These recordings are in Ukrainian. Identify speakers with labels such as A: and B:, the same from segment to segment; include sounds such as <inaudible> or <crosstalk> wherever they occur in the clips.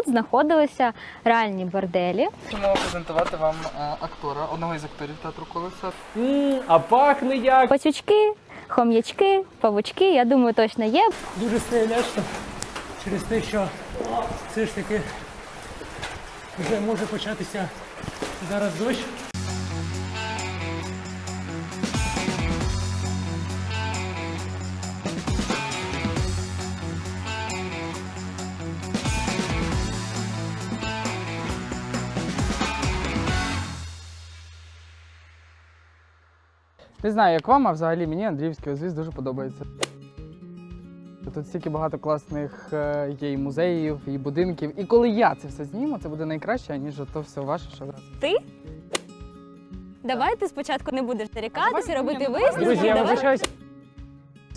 A: тут знаходилися реальні борделі.
B: Хочемо презентувати вам е, актора, одного із акторів театру колеса.
C: Mm, а пахне як.
A: Пацючки, хом'ячки, павучки, я думаю, точно є.
C: Дуже стрілячно через те, що все ж таки вже може початися зараз дощ.
B: Не знаю, як вам, а взагалі мені Андріївський озвіз дуже подобається. Тут стільки багато класних е, є і музеїв, і будинків. І коли я це все зніму, це буде найкраще, ніж то все ваше, що раз.
A: Ти? Давай ти спочатку не будеш зарікатися, робити висновки.
C: Друзі, я вибачаюсь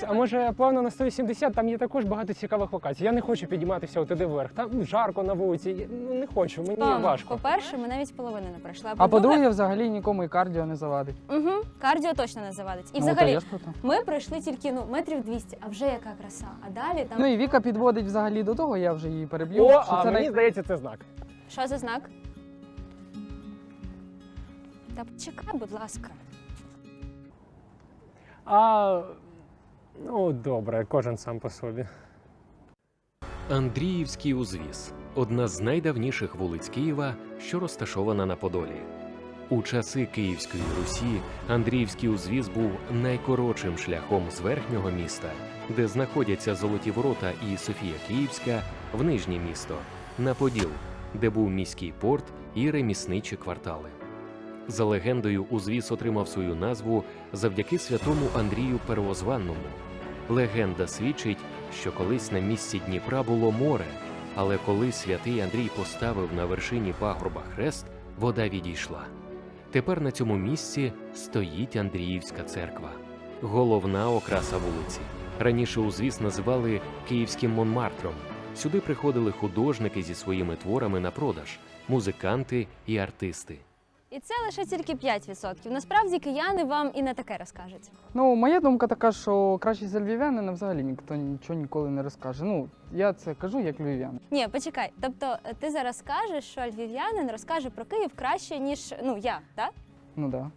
C: а може, певно, на 180 там є також багато цікавих локацій. Я не хочу підійматися туди вверх. Там жарко на вулиці. Ну не хочу, мені
A: Певно,
C: важко.
A: По-перше, ми навіть половини не пройшли.
B: А по-друге, взагалі нікому і кардіо не завадить.
A: Угу, кардіо точно не завадить. І
B: Ну,
A: взагалі ми пройшли тільки ну метрів 200, а вже яка краса. А далі там
B: Ну і Віка підводить взагалі до того, я вже її переб'ю.
C: О, а мені здається, це знак.
A: що за знак? Та чекай, будь ласка.
C: А ну добре, кожен сам по собі.
D: Андріївський узвіз одна з найдавніших вулиць Києва, що розташована на Подолі. У часи Київської Русі Андріївський узвіз був найкоротшим шляхом з верхнього міста, де знаходяться Золоті Ворота і Софія Київська, в нижнє місто, на Поділ, де був міський порт і ремісничі квартали. За легендою, узвіз отримав свою назву завдяки святому Андрію Первозванному. Легенда свідчить, що колись на місці Дніпра було море, але коли святий Андрій поставив на вершині пагорба хрест, вода відійшла. Тепер на цьому місці стоїть Андріївська церква, головна окраса вулиці. Раніше узвіз називали Київським Монмартром. Сюди приходили художники зі своїми творами на продаж, музиканти і артисти.
A: І це лише тільки 5%. Насправді кияни вам і не таке розкажуть.
B: Ну, моя думка така, що краще за львів'янина взагалі ніхто нічого ніколи не розкаже. Ну, я це кажу як львів'янин.
A: Ні, почекай. Тобто е, ти зараз скажеш, що львів'янин розкаже про Київ краще, ніж ну я, так?
B: Ну да.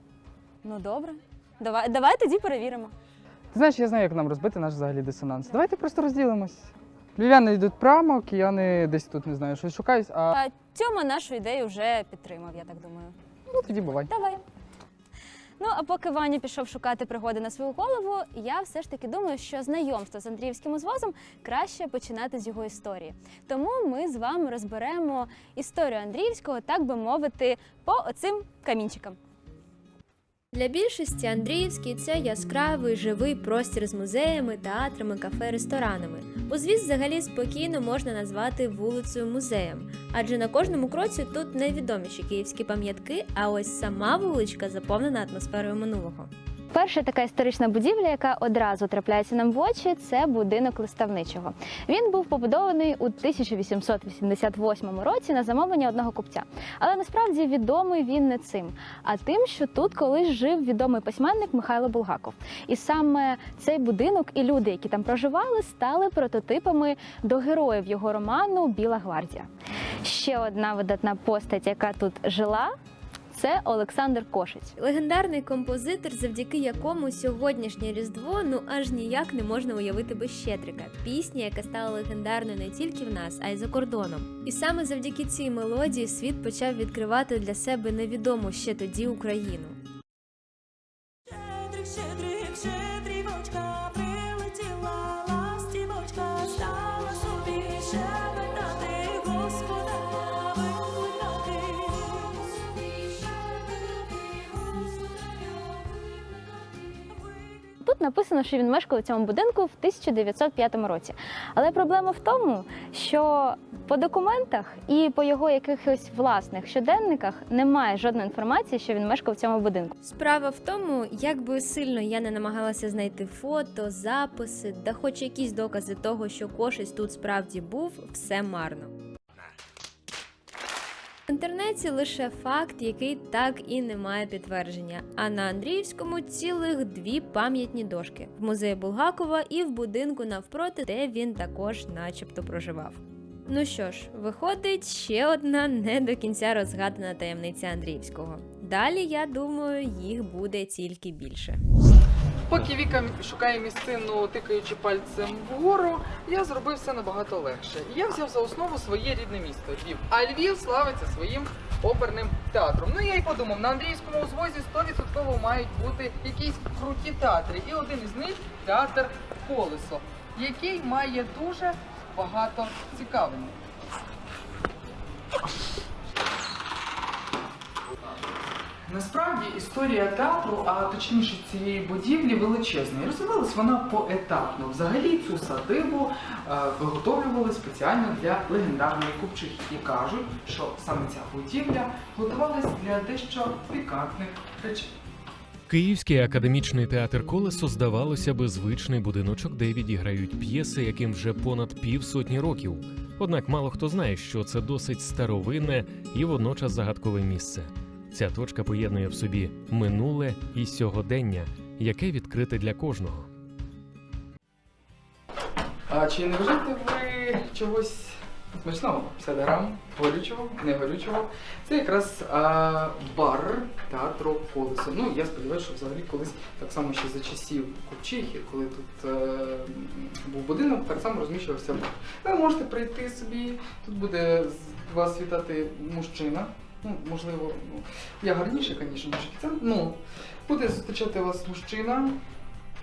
A: Ну добре. Давай, давай тоді перевіримо.
B: Ти знаєш, я знаю, як нам розбити наш взагалі дисонанс. Давайте просто розділимось. Львів'яни йдуть прямо, кияни десь тут не знаю, щось шукають, а
A: А Тьома нашу ідею вже підтримав, я так думаю.
B: Ну тоді бувай.
A: Давай. Ну, а поки Ваня пішов шукати пригоди на свою голову, я все ж таки думаю, що знайомство з Андріївським узвозом краще починати з його історії. Тому ми з вами розберемо історію Андріївського, так би мовити, по оцим камінчикам.
E: Для більшості Андріївський це яскравий живий простір з музеями, театрами, кафе, ресторанами. Узвіз взагалі спокійно можна назвати вулицею музеєм, адже на кожному кроці тут найвідоміші київські пам'ятки, а ось сама вуличка заповнена атмосферою минулого.
A: Перша така історична будівля, яка одразу трапляється нам в очі, це будинок листовничого. Він був побудований у 1888 році на замовлення одного купця. Але насправді відомий він не цим, а тим, що тут колись жив відомий письменник Михайло Булгаков. І саме цей будинок і люди, які там проживали, стали прототипами до героїв його роману Біла гвардія. Ще одна видатна постать, яка тут жила. Це Олександр Кошець,
E: Легендарний композитор, завдяки якому сьогоднішнє Різдво ну аж ніяк не можна уявити без Щедрика, пісня, яка стала легендарною не тільки в нас, а й за кордоном. І саме завдяки цій мелодії світ почав відкривати для себе невідому ще тоді Україну.
A: Тут написано, що він мешкав у цьому будинку в 1905 році. Але проблема в тому, що по документах і по його якихось власних щоденниках немає жодної інформації, що він мешкав у цьому будинку.
E: Справа в тому, як би сильно я не намагалася знайти фото, записи, да хоч якісь докази того, що кошець тут справді був, все марно. В інтернеті лише факт, який так і не має підтвердження. А на Андріївському цілих дві пам'ятні дошки в музеї Булгакова і в будинку навпроти, де він також, начебто, проживав. Ну що ж, виходить ще одна не до кінця розгадана таємниця Андріївського. Далі, я думаю, їх буде тільки більше.
B: Поки Віка шукає місцину, тикаючи пальцем вгору, я зробив все набагато легше. Я взяв за основу своє рідне місто Львів. А Львів славиться своїм оперним театром. Ну я й подумав, на Андріївському узвозі 100% мають бути якісь круті театри. І один із них театр Колесо, який має дуже багато цікавинок. Насправді історія театру, а точніше цієї будівлі, величезна. І розвивалась вона поетапно. Взагалі цю садибу е, виготовлювали спеціально для легендарної купчихи. І кажуть, що саме ця будівля готувалась для дещо пікантних речей.
D: Київський академічний театр Колесо здавалося би звичний будиночок, де відіграють п'єси, яким вже понад півсотні років. Однак мало хто знає, що це досить старовинне і водночас загадкове місце. Ця точка поєднує в собі минуле і сьогодення, яке відкрите для кожного.
B: А чи не вважаєте ви чогось смачного? 50 грам, горючого, не горючого? Це якраз а, бар театру Колесо. Ну, я сподіваюся, що взагалі колись так само ще за часів Купчихи, коли тут е, був будинок, так само розміщувався бар. Ви можете прийти собі, тут буде вас вітати мужчина. Ну, можливо, ну, я гарніше, звісно, ніж це. Ну, буде зустрічати вас мужчина,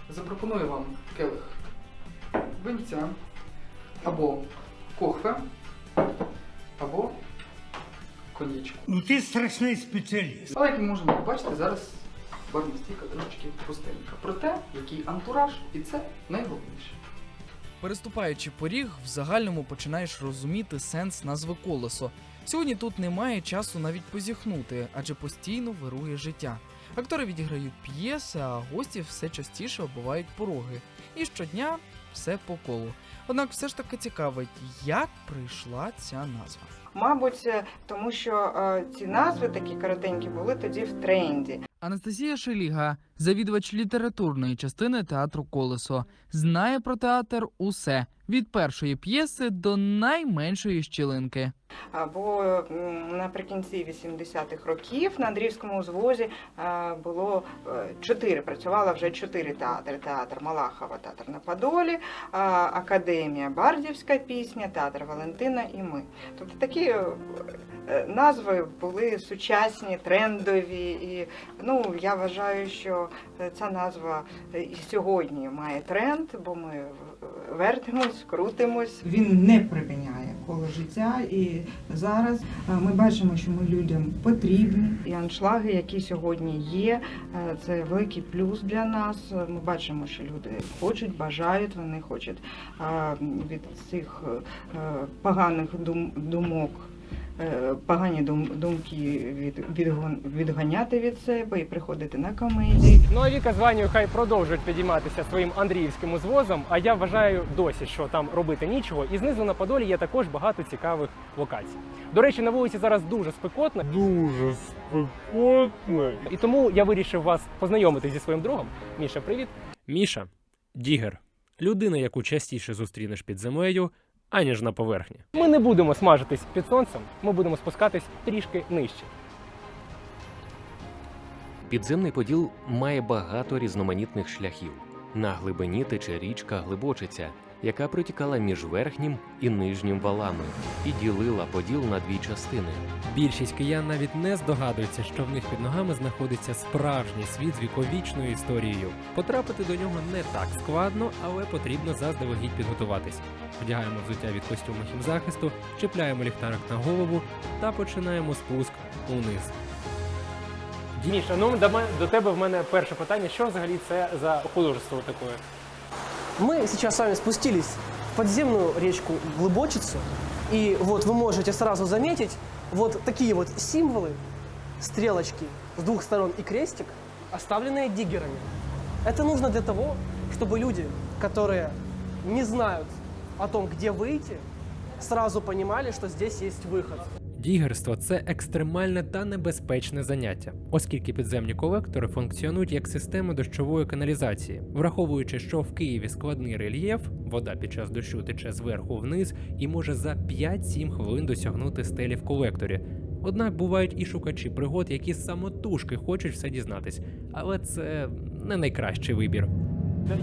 B: запропонує вам келих винця або кохве, або коньячку.
F: Ну ти страшний спеціаліст.
B: Але як ми можемо побачити, зараз барна стійка трошечки пустенька. Проте, який антураж, і це найголовніше.
G: Переступаючи поріг, в загальному починаєш розуміти сенс назви колесо. Сьогодні тут немає часу навіть позіхнути, адже постійно вирує життя. Актори відіграють п'єси, а гості все частіше оббивають пороги. І щодня все по колу. Однак все ж таки цікавить, як прийшла ця назва.
H: Мабуть, е, тому що е, ці назви такі коротенькі були тоді в тренді.
G: Анастасія Шеліга, завідувач літературної частини театру Колесо, знає про театр усе від першої п'єси до найменшої щілинки.
H: Або наприкінці 80-х років на Андріївському узвозі е, було е, чотири, працювало вже чотири театри. Театр Малахова, театр на Подолі, е, Академія Бардівська пісня, театр Валентина і ми. Тобто такі назви були сучасні, трендові. І ну, я вважаю, що е, ця назва е, і сьогодні має тренд, бо ми е, вертимось, крутимось.
I: Він не припиняє коло життя, і зараз ми бачимо, що ми людям потрібні.
H: І аншлаги, які сьогодні є, це великий плюс для нас. Ми бачимо, що люди хочуть, бажають, вони хочуть від цих поганих дум- думок. Е, Погані дум- думки відганяти від себе і приходити на комедії.
C: Ну а Віка з Ванею хай продовжують підійматися своїм Андріївським узвозом. А я вважаю досі, що там робити нічого. І знизу на Подолі є також багато цікавих локацій. До речі, на вулиці зараз дуже спекотно.
F: Дуже спекотно.
C: І тому я вирішив вас познайомити зі своїм другом. Міша, привіт.
D: Міша Дігер людина, яку частіше зустрінеш під землею, аніж на поверхні.
C: Ми не будемо смажитись під сонцем, ми будемо спускатись трішки нижче.
D: Підземний поділ має багато різноманітних шляхів. На глибині тече річка Глибочиця, яка протікала між верхнім і нижнім валами і ділила поділ на дві частини.
J: Більшість киян навіть не здогадується, що в них під ногами знаходиться справжній світ з віковічною історією. Потрапити до нього не так складно, але потрібно заздалегідь підготуватись. Вдягаємо взуття від костюму хімзахисту, чіпляємо ліхтарик на голову та починаємо спуск униз.
C: Міша, ну до, мен- до тебе в мене перше питання: що взагалі це за художество таке?
K: Мы сейчас с вами спустились в подземную речку Глубочицу, и вот вы можете сразу заметить вот такие вот символы, стрелочки с двух сторон и крестик, оставленные диггерами. Это нужно для того, чтобы люди, которые не знают о том, где выйти, сразу понимали, что здесь есть выход.
J: Дігерство це екстремальне та небезпечне заняття, оскільки підземні колектори функціонують як система дощової каналізації, враховуючи, що в Києві складний рельєф, вода під час дощу тече зверху вниз і може за 5-7 хвилин досягнути стелі в колекторі. Однак бувають і шукачі пригод, які самотужки хочуть все дізнатись, але це не найкращий вибір.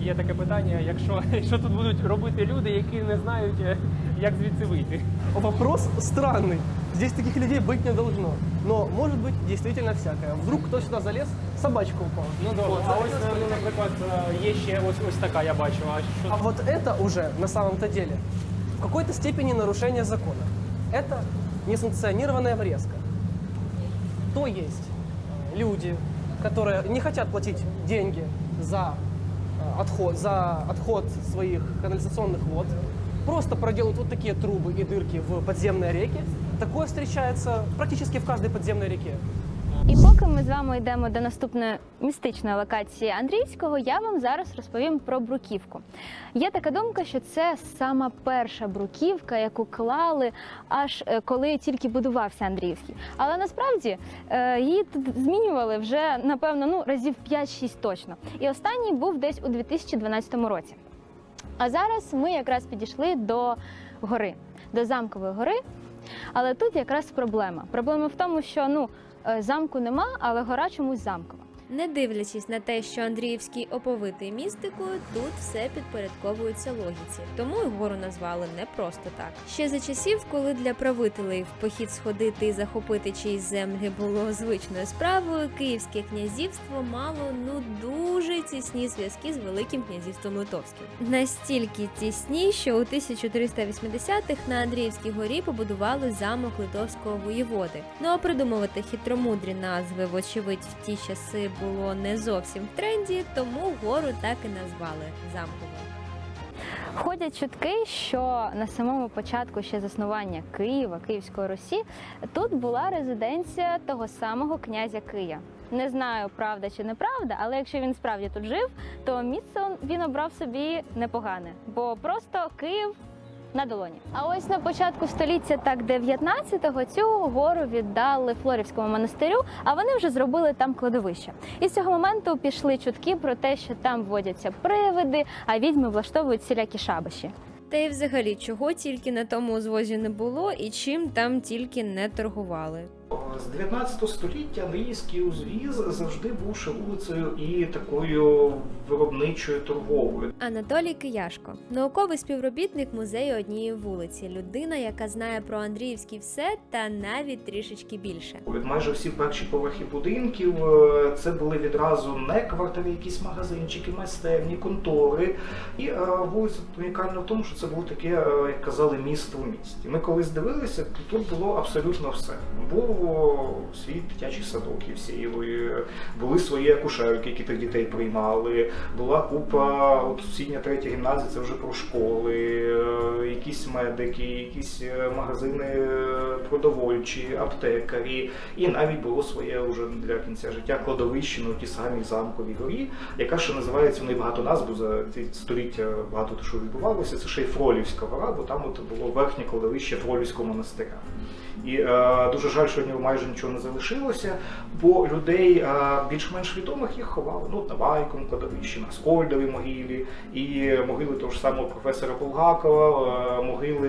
C: Є таке питання: якщо <laughs> що тут будуть робити люди, які не знають, е, як звідси вийти?
K: Вопрос странный. Здесь таких людей быть не должно. Но может быть действительно всякое. Вдруг кто сюда залез, собачка упала.
C: Ну добре, а ось, е, ну, наприклад, е, є ще ось ось така, я бачу. А що
K: А вот это уже на самом-то деле в какой-то степени нарушение закона. Это несанкционированная врезка. То есть люди, которые не хотят платить деньги за э, отход, за отход своих канализационных вод, просто проделают вот такие трубы и дырки в подземные реки. Такое встречается практически в каждой подземной реке.
A: І поки ми з вами йдемо до наступної містичної локації Андрійського, я вам зараз розповім про бруківку. Є така думка, що це сама перша бруківка, яку клали аж е, коли тільки будувався Андріївський. Але насправді е, її тут змінювали вже напевно ну разів 5-6 точно. І останній був десь у 2012 році. А зараз ми якраз підійшли до гори, до замкової гори. Але тут якраз проблема. Проблема в тому, що ну е, замку нема, але гора чомусь замкова.
E: Не дивлячись на те, що Андріївський оповитий містикою, тут все підпорядковується логіці, тому й гору назвали не просто так. Ще за часів, коли для правителів в похід сходити і захопити чиїсь землі було звичною справою, Київське князівство мало ну дуже тісні зв'язки з Великим князівством Литовським. Настільки тісні, що у 1380-х на Андріївській горі побудували замок литовського воєводи. Ну а придумувати хитромудрі назви, вочевидь, в ті часи було не зовсім в тренді, тому гору так і назвали замковою.
A: Ходять чутки, що на самому початку ще заснування Києва, Київської Русі, тут була резиденція того самого князя Кия. Не знаю, правда чи неправда, але якщо він справді тут жив, то місце він обрав собі непогане, бо просто Київ на долоні. А ось на початку століття, так 19-го, цю гору віддали Флорівському монастирю, а вони вже зробили там кладовище. І з цього моменту пішли чутки про те, що там водяться привиди, а відьми влаштовують всілякі шабаші.
E: Та й взагалі, чого тільки на тому узвозі не було і чим там тільки не торгували.
L: З 19 століття англійський узвіз завжди був вулицею і такою виробничою торговою.
E: Анатолій Кияшко, науковий співробітник музею однієї вулиці, людина, яка знає про Андріївський все та навіть трішечки більше.
L: Від майже всі перші поверхи будинків е, це були відразу не квартири, якісь магазинчики, майстерні, контори. І е, вулиця унікальна в тому, що це було таке, е, як казали, місто в місті. Ми колись дивилися, тут було абсолютно все. Був свій дитячий садок Євсеєвої, були свої акушерки, які тих дітей приймали. Була купа, от сусідня третя гімназія, це вже про школи, е, якісь медики, якісь е, магазини продовольчі, аптекарі. І навіть було своє вже для кінця життя кладовище на ті самі замковій горі, яка ще називається, в неї багато назв, бо за ці століття багато що відбувалося. Це ще й Фролівська гора, бо там от було верхнє кладовище Фролівського монастиря. І е, дуже жаль, що в нього майже нічого не залишилося, бо людей е, більш-менш відомих їх ховали. Ну, на Байкому кладовищі, на Скольдовій могилі, і могили того ж самого професора Булгакова, е, могили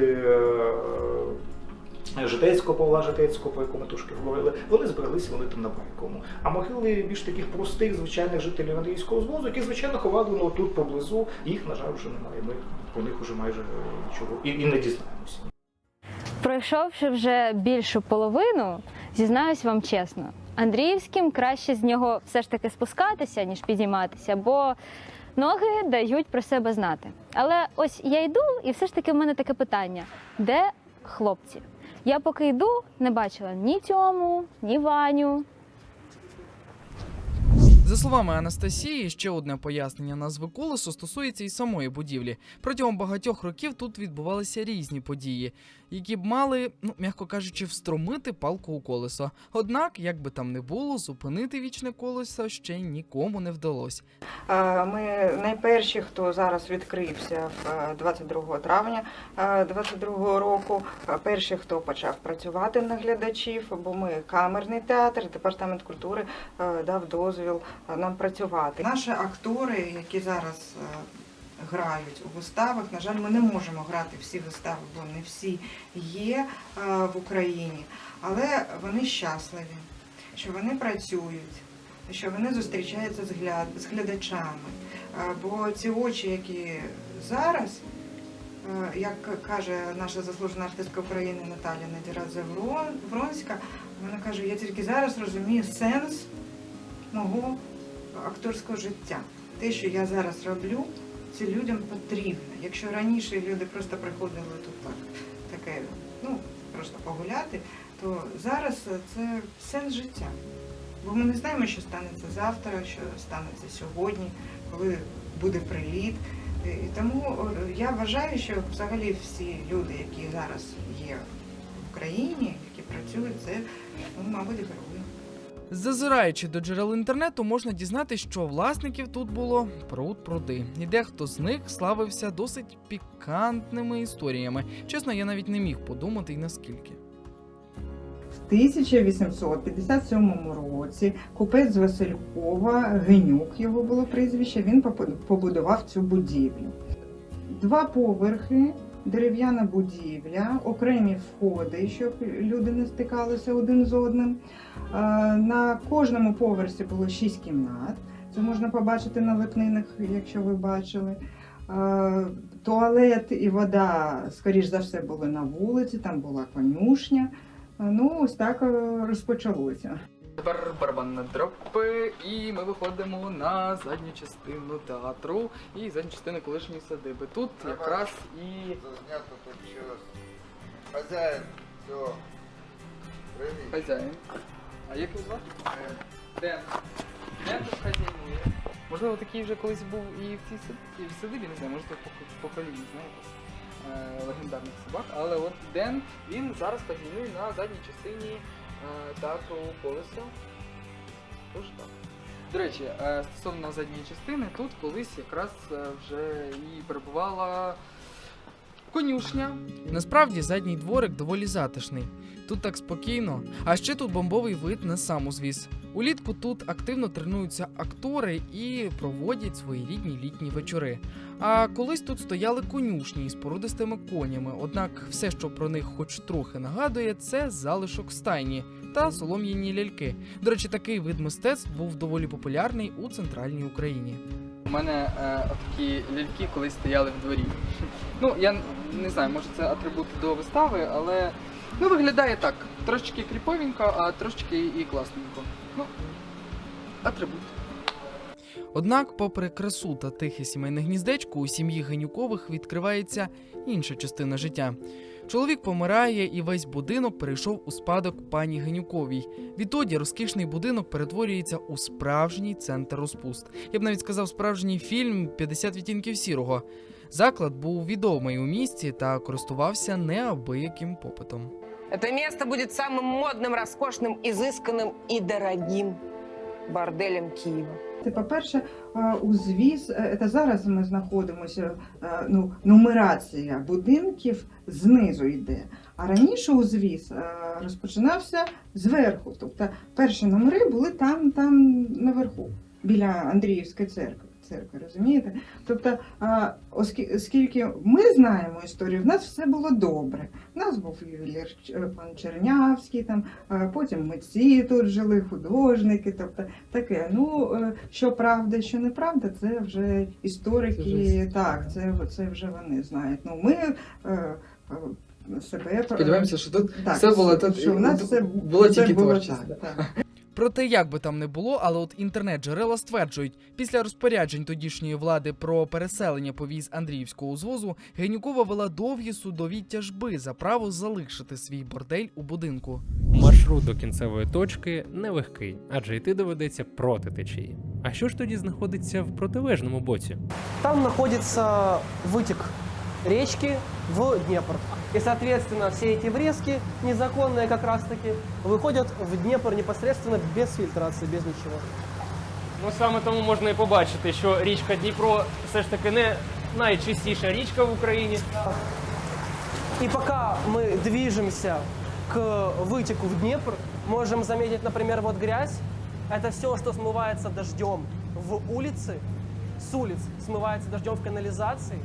L: е, Житецького Павла Житецького, про якого ми трошки говорили, вони збереглися вони там на Байкому. А могили більш таких простих, звичайних жителів Андрійського звозу, які, звичайно, ховали ну, тут поблизу, їх, на жаль, вже немає. Ми про них вже майже нічого і, і не дізнаємося.
A: Пройшовши вже більшу половину, зізнаюсь вам чесно, Андріївським краще з нього все ж таки спускатися, ніж підійматися, бо ноги дають про себе знати. Але ось я йду, і все ж таки в мене таке питання: де хлопці? Я поки йду, не бачила ні Тьому, ні Ваню.
G: За словами Анастасії, ще одне пояснення назви колесо стосується і самої будівлі. Протягом багатьох років тут відбувалися різні події, які б мали, ну м'яко кажучи, встромити палку у колесо. Однак, як би там не було, зупинити вічне колесо ще нікому не вдалося.
H: Е, Ми найперші, хто зараз відкрився в е, 22 травня 22 року. Е, Перші, хто почав працювати на глядачів, бо ми камерний театр, департамент культури е, дав дозвіл е, нам працювати. Наші актори, які зараз е, грають у виставах, на жаль, ми не можемо грати всі вистави, бо не всі є е, в Україні, але вони щасливі, що вони працюють що вони зустрічаються з, гляд... з глядачами. Е, Бо ці очі, які зараз, е, як каже наша заслужена артистка України Наталя Надірадзе Вронська, вона каже, я тільки зараз розумію сенс мого акторського життя. Те, що я зараз роблю, це людям потрібно. Якщо раніше люди просто приходили тут так, таке, ну, просто погуляти, то зараз це сенс життя. Бо ми не знаємо, що станеться завтра, що станеться сьогодні, коли буде приліт. І тому я вважаю, що взагалі всі люди, які зараз є в країні, які працюють, це, ну, мабуть, герої.
G: Зазираючи до джерел інтернету, можна дізнатися, що власників тут було пруд пруди. І дехто з них славився досить пікантними історіями. Чесно, я навіть не міг подумати й наскільки.
H: В 1857 році купець Василькова, Генюк його було прізвище, він побудував цю будівлю. Два поверхи, дерев'яна будівля, окремі входи, щоб люди не стикалися один з одним. На кожному поверсі було шість кімнат. Це можна побачити на липнинах, якщо ви бачили. Туалет і вода, скоріш за все, були на вулиці, там була конюшня. Ну, ось так е, розпочалося.
B: Тепер барабанна дропи, і ми виходимо на задню частину театру і задню частину колишньої садиби. Тут якраз і
M: Зазнято тут щось. Хазяїн, все. Привіт.
B: хазяїн. А як його звати? Ден. Ден тут хазяйнує. Можливо, такий вже колись був і в цій сад- і в садибі, не знаю, може тут по поколінні, знаєте, е, легендарних собак. Але от Ден, він зараз хазяйнує на задній частині театру колеса. Тож так. До речі, е, стосовно задньої частини, тут колись якраз е, вже і перебувала конюшня.
G: Насправді задній дворик доволі затишний. Тут так спокійно, а ще тут бомбовий вид на сам узвіз. Улітку тут активно тренуються актори і проводять свої рідні літні вечори. А колись тут стояли конюшні із породистими конями, однак все, що про них хоч трохи нагадує, це залишок стайні та солом'яні ляльки. До речі, такий вид мистецтв був доволі популярний у центральній Україні.
B: У мене е, такі ляльки колись стояли в дворі. Ну, я не знаю, може це атрибут до вистави, але ну, виглядає так. Трошечки кріповенько, а трошечки і класненько. Ну, атрибут.
G: Однак, попри красу та тихе сімейне гніздечко, у сім'ї Генюкових відкривається інша частина життя. Чоловік помирає, і весь будинок перейшов у спадок пані Генюковій. Відтоді розкішний будинок перетворюється у справжній центр розпуст. Я б навіть сказав справжній фільм «50 відтінків сірого. Заклад був відомий у місті та користувався неабияким попитом.
N: Это место будет самым модным, роскошным, изысканным и дорогим борделем Киева.
H: Це, по-перше, у узвіз, е, це зараз ми знаходимося, е, ну, нумерація будинків знизу йде. А раніше узвіз е, розпочинався зверху. Тобто перші номери були там, там наверху, біля Андріївської церкви. Церкви, розумієте? Тобто, оскільки ми знаємо історію, в нас все було добре. У нас був ювелір пан Чернявський, там, потім митці тут жили, художники, тобто таке. Ну, е, що правда, що неправда, це вже історики, так, це, це вже вони знають. Ну, ми е, е, себе
B: Сподіваємося, що тут
H: так,
B: все було тут
H: що в нас все
B: було тільки
H: було
B: творчість.
H: так, так.
G: Проте, як би там не було, але от інтернет-джерела стверджують, після розпоряджень тодішньої влади про переселення повіз Андріївського узвозу, Генюкова вела довгі судові тяжби за право залишити свій бордель у будинку.
J: Маршрут до кінцевої точки нелегкий, адже йти доведеться проти течії. А що ж тоді знаходиться в протилежному боці?
K: Там находится вытек речки в Днепр. И, соответственно, все эти врезки незаконные как раз-таки выходят в Днепр непосредственно без фильтрации, без ничего.
C: Ну саме тому можна і побачити, що річка Дніпро все ж таки не найчистіша річка в Україні.
K: И пока мы движемся к вытеку в Днепр, можем заметить, например, вот грязь. Это все, что смывается дождем в улицы, с улиц смывается дождем в канализации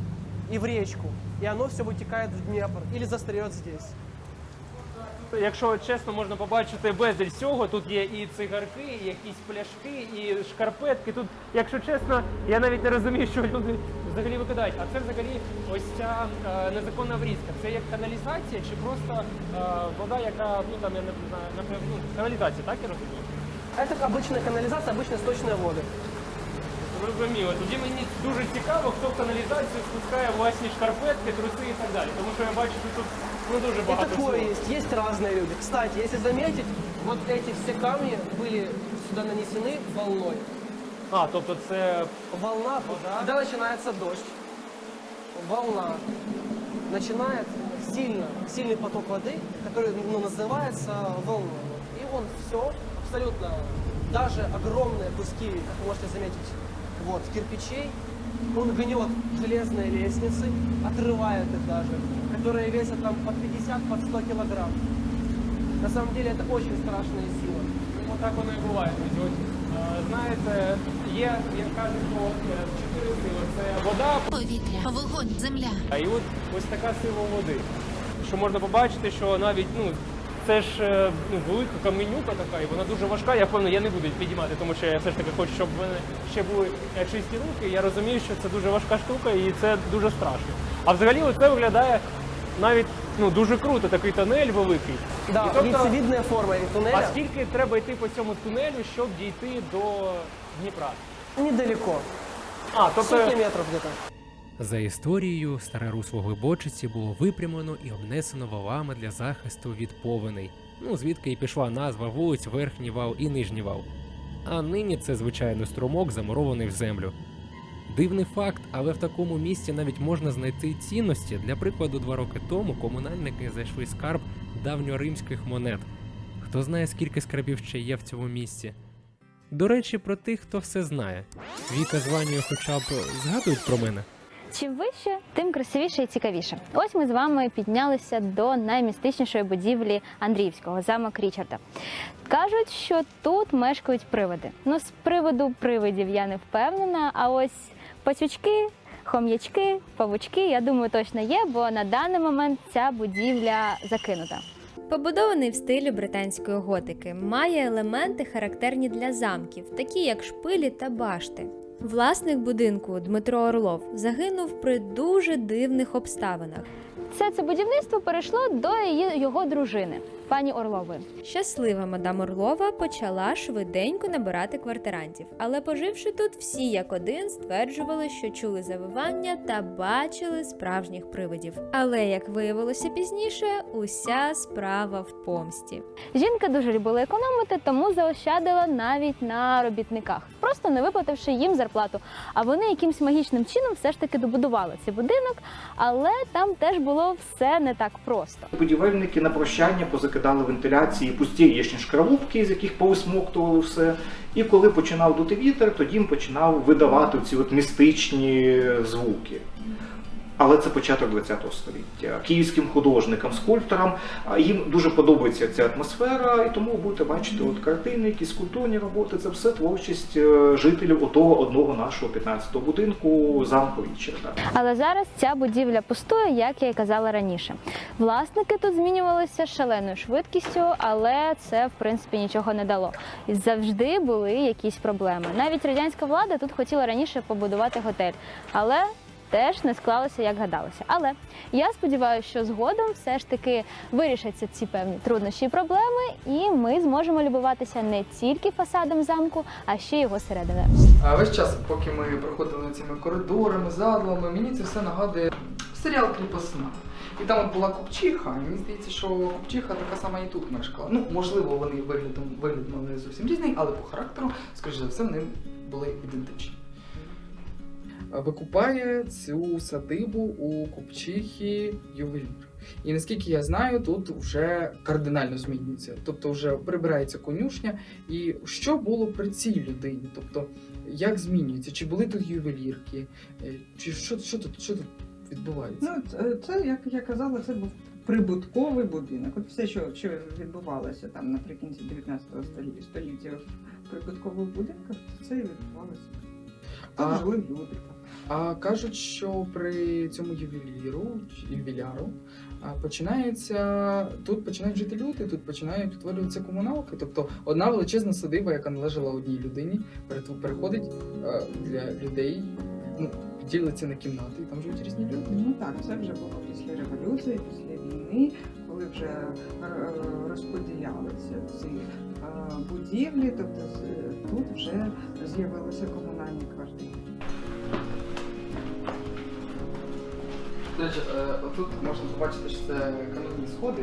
K: и в речку. И оно все вытекает в Днепр или застает здесь.
C: Якщо чесно, можна побачити безліч всього. Тут є і цигарки, і якісь пляшки, і шкарпетки. Тут, якщо чесно, я навіть не розумію, що люди взагалі викидають. А це взагалі ось ця е, незаконна врізка. Це як каналізація чи просто е, вода, яка ну там я не знаю, напевно, ну, каналізація, так я розумію?
K: Это обычная канализация, обычные сточные воды.
C: Зрозуміло. Тоді мені дуже цікаво, хто в каналізацію спускає власні шкарпетки, труси і так далі. Тому що я бачу, що тут ну дуже
K: И
C: багато.
K: такое
C: всього.
K: есть, есть разные люди. Кстати, если заметить, вот эти все камни были сюда нанесены волной.
C: А, тобто це
K: Волна, когда начинается дождь, волна начинает сильно, сильный поток воды, который ну, называется волной. И он все абсолютно, даже огромные куски, как вы можете заметить, вот, кирпичей, он гнет железные лестницы, отрывает их даже, которые весят там под 50, под 100 килограмм. На самом деле это очень страшная сила.
C: Ну, так воно і буває. Друзі. От, е, знаєте, є, як кажуть, що е, чотири сили. Це вода,
O: Повітря, вогонь, земля.
C: а і от ось така сила води. Що можна побачити, що навіть ну, це ж е, велика каменюка така, і вона дуже важка. Я певно, я не буду підіймати, тому що я все ж таки хочу, щоб ще були е, чисті руки. Я розумію, що це дуже важка штука і це дуже страшно. А взагалі це виглядає навіть ну, дуже круто, такий тунель великий.
K: Да,
C: І тобто-
K: яйцевидная форма туннеля.
C: А скільки треба йти по цьому тунелю, щоб дійти до Дніпра?
K: Недалеко.
C: А, тобто
K: Сотни метров где-то.
J: За історією, старе русло Глибочиці було випрямлено і обнесено валами для захисту від повеней. Ну, звідки і пішла назва вулиць Верхній вал і Нижній вал. А нині це звичайно струмок, замурований в землю. Дивний факт, але в такому місці навіть можна знайти цінності. Для прикладу, два роки тому комунальники знайшли скарб давньоримських монет. Хто знає, скільки скарбів ще є в цьому місці? До речі, про тих, хто все знає. Віка з Ванею хоча б згадують про мене.
A: Чим вище, тим красивіше і цікавіше. Ось ми з вами піднялися до наймістичнішої будівлі Андріївського замок Річарда. Кажуть, що тут мешкають привиди. Ну, з приводу привидів я не впевнена. А ось пацючки, хом'ячки, павучки, я думаю, точно є, бо на даний момент ця будівля закинута.
E: Побудований в стилі британської готики, має елементи, характерні для замків, такі як шпилі та башти. Власник будинку Дмитро Орлов загинув при дуже дивних обставинах.
A: Все це будівництво перейшло до її, його дружини, пані Орлової.
E: Щаслива мадам Орлова почала швиденько набирати квартирантів, але поживши тут, всі як один стверджували, що чули завивання та бачили справжніх привидів. Але як виявилося пізніше, уся справа в помсті.
A: Жінка дуже любила економити, тому заощадила навіть на робітниках, просто не виплативши їм зарплату. А вони якимсь магічним чином все ж таки добудували цей будинок, але там теж було все не так просто.
L: Будівельники на прощання позакидали вентиляції пусті яєчні шкаралупки, з яких повисмоктували все. І коли починав дути вітер, тоді починав видавати ці от містичні звуки. Але це початок ХХ століття. Київським художникам, скульпторам їм дуже подобається ця атмосфера, і тому будете бачити от картини, якісь скульптурні роботи. Це все творчість е, жителів отого одного нашого 15-го будинку замку Річарда.
A: Але зараз ця будівля пустує, як я і казала раніше. Власники тут змінювалися шаленою швидкістю, але це в принципі нічого не дало. І завжди були якісь проблеми. Навіть радянська влада тут хотіла раніше побудувати готель, але теж не склалося, як гадалося. Але я сподіваюся, що згодом все ж таки вирішаться ці певні труднощі і проблеми, і ми зможемо любуватися не тільки фасадом замку, а ще його серединою.
B: А весь час, поки ми проходили цими коридорами, залами, мені це все нагадує серіал Кріпосна. І там от була купчиха, і мені здається, що купчиха така сама і тут мешкала. Ну, можливо, вони виглядом вигляд мали зовсім різний, але по характеру, скоріш за все, вони були ідентичні. Е, Викупає цю садибу у купчихі ювелір. І наскільки я знаю, тут вже кардинально змінюється. Тобто вже прибирається конюшня. І що було при цій людині? Тобто, як змінюється? Чи були тут ювелірки? Е, Чи що, що тут що тут відбувається?
I: Ну, це- це, як я казала, це був прибутковий будинок. От все, що, що відбувалося там наприкінці 19 століття, століття в прибуткових будинках, це і відбувалося. Там
B: А-
I: жили люди.
B: А кажуть, що при цьому ювеліру ювіляру починається тут починають жити люди, тут починають утворюватися комуналки. Тобто одна величезна садиба, яка належала одній людині, переходить для людей, ну ділиться на кімнати, і там живуть різні люди.
I: Ну так, це вже було після революції, після війни, коли вже е, розподілялися ці е, будівлі, тобто тут вже з'явилися комунальні квартири.
B: Е, отут можна побачити, що це кам'яні сходи.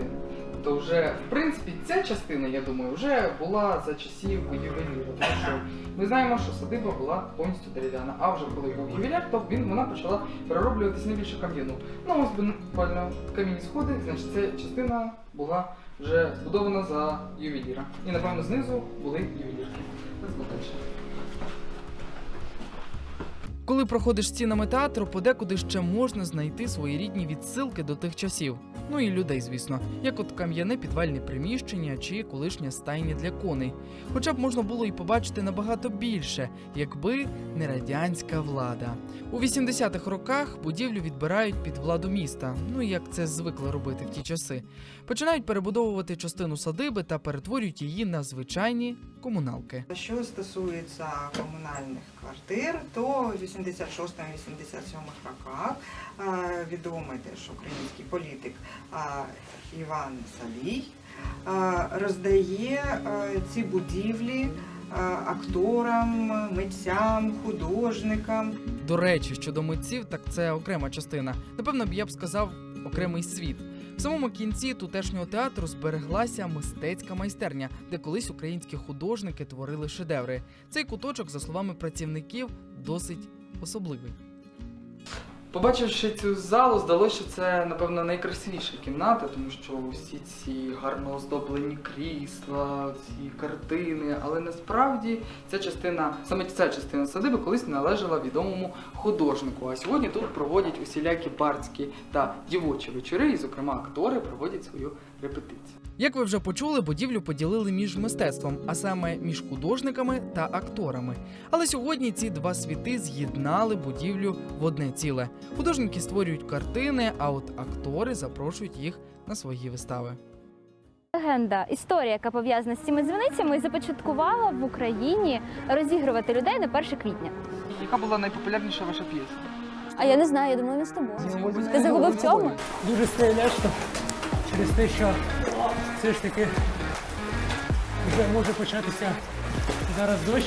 B: То вже, в принципі, ця частина, я думаю, вже була за часів ювеліра. Тому що ми знаємо, що садиба була повністю дерев'яна. А вже коли був ювеляр, то він, вона почала перероблюватися на більше кам'яну. Ну, ось буквально кам'яні сходи, значить, ця частина була вже збудована за ювеліра. І, напевно, знизу були ювелірки. Це далі.
G: Коли проходиш стінами театру, подекуди ще можна знайти свої рідні відсилки до тих часів. Ну і людей, звісно, як от кам'яне підвальне приміщення чи колишня стайня для коней. Хоча б можна було і побачити набагато більше, якби не радянська влада. У 80-х роках будівлю відбирають під владу міста, ну як це звикли робити в ті часи. Починають перебудовувати частину садиби та перетворюють її на звичайні комуналки.
H: Що стосується комунальних квартир, то в 86-87 роках е, відомий теж український політик Іван Салій роздає е, ці будівлі е, акторам, митцям, художникам.
G: До речі, щодо митців, так це окрема частина. Напевно, б я б сказав окремий світ. В самому кінці тутешнього театру збереглася мистецька майстерня, де колись українські художники творили шедеври. Цей куточок, за словами працівників, досить особливий.
B: Побачивши цю залу, здалося, що це, напевно, найкрасивіша кімната, тому що всі ці гарно оздоблені крісла, ці картини. Але насправді ця частина, саме ця частина садиби колись належала відомому художнику. А сьогодні тут проводять усілякі бардські та дівочі вечори, і, зокрема, актори проводять свою репетицію.
G: Як ви вже почули, будівлю поділили між мистецтвом, а саме між художниками та акторами. Але сьогодні ці два світи з'єднали будівлю в одне ціле. Художники створюють картини, а от актори запрошують їх на свої вистави.
A: Легенда, історія, яка пов'язана з цими дзвіницями, започаткувала в Україні розігрувати людей на 1 квітня.
B: Яка була найпопулярніша ваша п'єса?
A: А я не знаю, я думаю, не з тобою. Ти загубив цьому?
P: Дуже стріляшно через те, що все ж таки вже може початися зараз дощ.